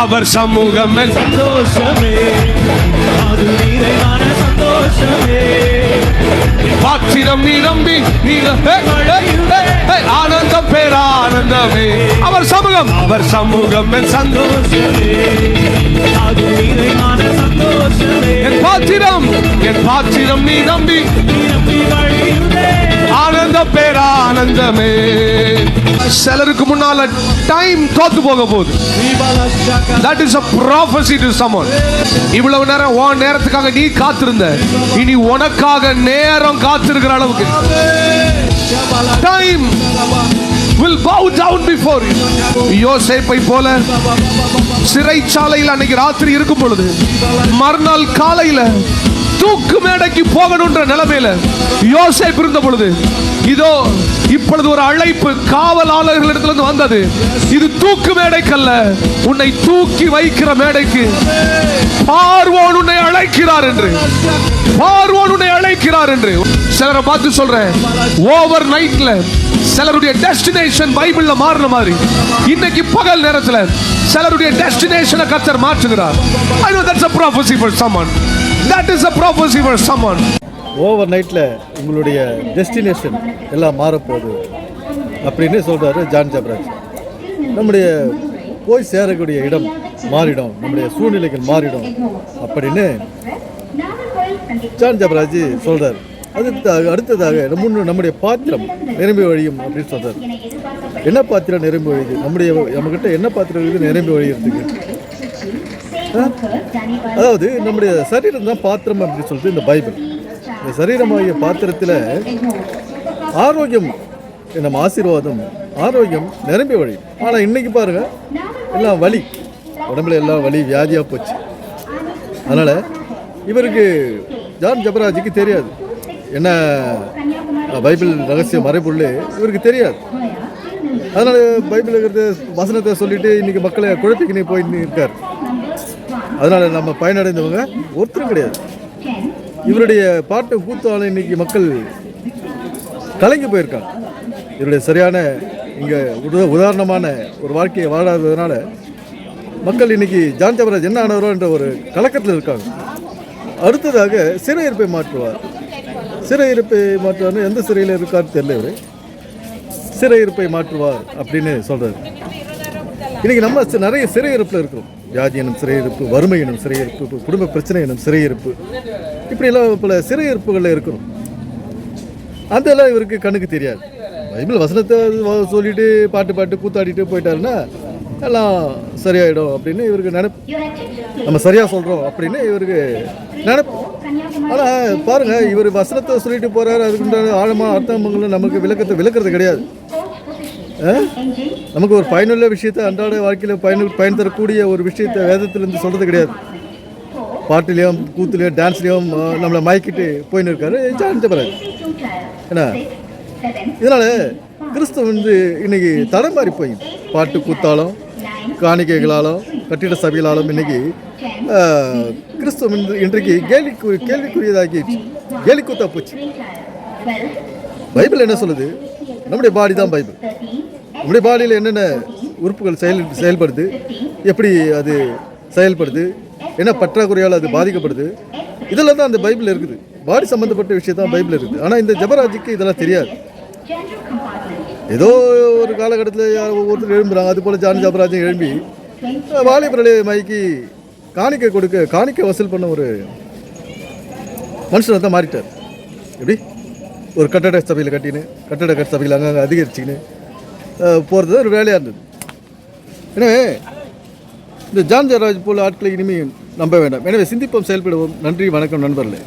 அவர் சமூகம் சந்தோஷமே. அது நிறைவான சந்தோஷமே. பாத்திரம் நிரம்பி ஆனந்தம் பேரானந்தமே அவர் சமூகம் அவர் சமூகம் என் சந்தோஷமே. அது நிறைவான சந்தோஷமே. என் பாத்திரம் என் பாத்திரம் நீ நம்பி நிரம்பி ஆனந்த பேரானந்தமே சிலருக்கு முன்னால டைம் தோத்து போக போகுது that is a prophecy to summon இவ்வளவு நேரம் உன் நேரத்துக்காக நீ காத்திருந்த. இனி உனக்காக நேரம் காத்திருக்கிற அளவுக்கு. Time will bow down before you. யோசேப்பை போல சிறைச்சாலையில் அன்னைக்கு ராத்திரி இருக்கும் பொழுது மறுநாள் காலையில தூக்கு மேடைக்கு போகணுன்ற நிலைமையில யோசேப்பு இருந்த பொழுது இதோ இப்பொழுது ஒரு அழைப்பு காவலாளர்களிடத்திலிருந்து வந்தது. இது தூக்கு மேடைக்கல்ல உன்னை தூக்கி வைக்கிற மேடைக்கு. பார்வோன் உன்னை அழைக்கிறார் என்று. பார்வோன் உன்னை அழைக்கிறார் என்று. சிலரை பார்த்து சொல்றேன் ஓவர் நைட்ல சிலருடைய டெஸ்டினேஷன் பைபிள்ல மாறின மாதிரி. இன்னைக்கு பகல் நேரத்துல சிலருடைய டெஸ்டினேஷனை கத்தர் மாற்றுகிறார். I know that's a prophecy for summon that is a prophecy for summon over நைட்டில் உங்களுடைய டெஸ்டினேஷன் எல்லாம் மாறப்போகுது. அப்படின்னு சொல்கிறாரு ஜான் ஜப்ராஜ். நம்முடைய போய் சேரக்கூடிய இடம் மாறிடும். நம்முடைய சூழ்நிலைகள் மாறிடும். அப்படின்னு ஜான் ஜப்ராஜ் சொல்கிறார் அடுத்ததாக அடுத்ததாக முன்னு நம்முடைய பாத்திரம் நிரம்பி வழியும் அப்படின்னு சொல்கிறார் என்ன பாத்திரம் நிரம்பி வழியுது? நம்முடைய நம்மக்கிட்ட என்ன பாத்திரம் இருக்குது? நிரம்பி வழிகிறதுக்கு அதாவது நம்முடைய சரீரம் தான் பாத்திரம் அப்படின்னு சொல்லிட்டு இந்த பைபிள். இந்த சரீரமாகிய பாத்திரத்தில் ஆரோக்கியம் நம்ம ஆசீர்வாதம் ஆரோக்கியம் நிரம்பி வழி. ஆனால் இன்னைக்கு பாருங்கள் எல்லாம் வலி. உடம்புல எல்லாம் வலி வியாதியாக போச்சு. அதனால் இவருக்கு ஜான் ஜபராஜுக்கு தெரியாது. என்ன பைபிள் ரகசிய மறைபொருள் இவருக்கு தெரியாது. அதனால் பைபிள் இருக்கிறது வசனத்தை சொல்லிட்டு இன்றைக்கி மக்களை குழப்பிக்கினே போயின்னு இருக்கார். அதனால் நம்ம பயனடைந்தவங்க ஒருத்தரும் கிடையாது. இவருடைய பாட்டு கூத்தால இன்னைக்கு மக்கள் கலங்கி போயிருக்காங்க. இவருடைய சரியான இங்கே உத உதாரணமான ஒரு வாழ்க்கையை வாழாததுனால மக்கள் இன்னைக்கு ஜான் ஜபராஜ் என்ன ஆனவரோ என்ற ஒரு கலக்கத்தில் இருக்காங்க. அடுத்ததாக சிறையிருப்பை மாற்றுவார். சிறையிருப்பை மாற்றுவார்னு எந்த சிறையில் இருக்கான்னு தெரியல இவர். சிறையிருப்பை மாற்றுவார் அப்படின்னு சொல்கிறார் இன்றைக்கி நம்ம நிறைய சிறையிருப்பில் இருக்கிறோம். வியாதி எனும் சிறையிருப்பு வறுமை எனும் சிறையிருப்பு குடும்ப பிரச்சனை எனும் சிறையிருப்பு. இப்படியெல்லாம் பல சிறையிருப்புகளில் இருக்கிறோம். அதெல்லாம் இவருக்கு கண்ணுக்கு தெரியாது. பைபிள் வசனத்தை சொல்லிட்டு பாட்டு பாட்டு கூத்தாடிட்டு போயிட்டாருன்னா எல்லாம் சரியாயிடும் அப்படின்னு இவருக்கு நினைப்பு. நம்ம சரியாக சொல்கிறோம் அப்படின்னு இவருக்கு நினைப்பு. ஆனால் பாருங்க இவர் வசனத்தை சொல்லிட்டு போகிறாரு அதுக்குண்டான ஆழமாக அர்த்தங்களும் நமக்கு விளக்கத்தை விளக்குறது கிடையாது. நமக்கு ஒரு பயனுள்ள விஷயத்தை அன்றாட வாழ்க்கையில் பயனு பயன் தரக்கூடிய ஒரு விஷயத்தை வேதத்திலேருந்து சொல்கிறது கிடையாது. பாட்டுலேயும் கூத்துலேயும் டான்ஸ்லேயும் நம்மளை மயக்கிட்டு போயின்னு இருக்காரு. ஜான் ஜபராஜ் என்ன? இதனால் கிறிஸ்தவ வந்து இன்னைக்கு தடம் மாறி போய் பாட்டு கூத்தாலும் காணிக்கைகளாலும் கட்டிட சபைகளாலும் இன்னைக்கு கிறிஸ்தவம் இன்று- இன்றைக்கு கேள்விக்கு கேள்விக்குரியதாகிடுச்சு கேலி கூத்தா போச்சு. பைபிள் என்ன சொல்லுது? நம்முடைய பாடி தான் பைபிள். நம்முடைய பாடியில் என்னென்ன உறுப்புகள் செயல் செயல்படுது? எப்படி அது செயல்படுது? என்ன பற்றாக்குறையால் அது பாதிக்கப்படுது? இதெல்லாம் தான் அந்த பைபிள் இருக்குது. பாடி சம்மந்தப்பட்ட விஷயம் தான் பைபிள் இருக்குது. ஆனால் இந்த ஜபராஜுக்கு இதெல்லாம் தெரியாது. ஏதோ ஒரு காலகட்டத்தில் ஒவ்வொருத்தர் எழும்புறாங்க. அது போல் ஜான் ஜபராஜும் எழும்பி வாலிபரலை மைக்கு காணிக்கை கொடுக்க காணிக்கை வசூல் பண்ண ஒரு மனுஷனை தான் மாறிட்டார். எப்படி? ஒரு கட்டட சபையில் கட்டின்னு கட்டட சபையில் அங்கங்கே அதிகரிச்சுக்கின்னு போகிறது ஒரு வேலையாக இருந்தது. எனவே இந்த ஜான் ஜராஜ் போல ஆட்களை இனிமேல் நம்ப வேண்டாம். எனவே சிந்திப்போம் செயல்படுவோம். நன்றி வணக்கம் நண்பர்களே.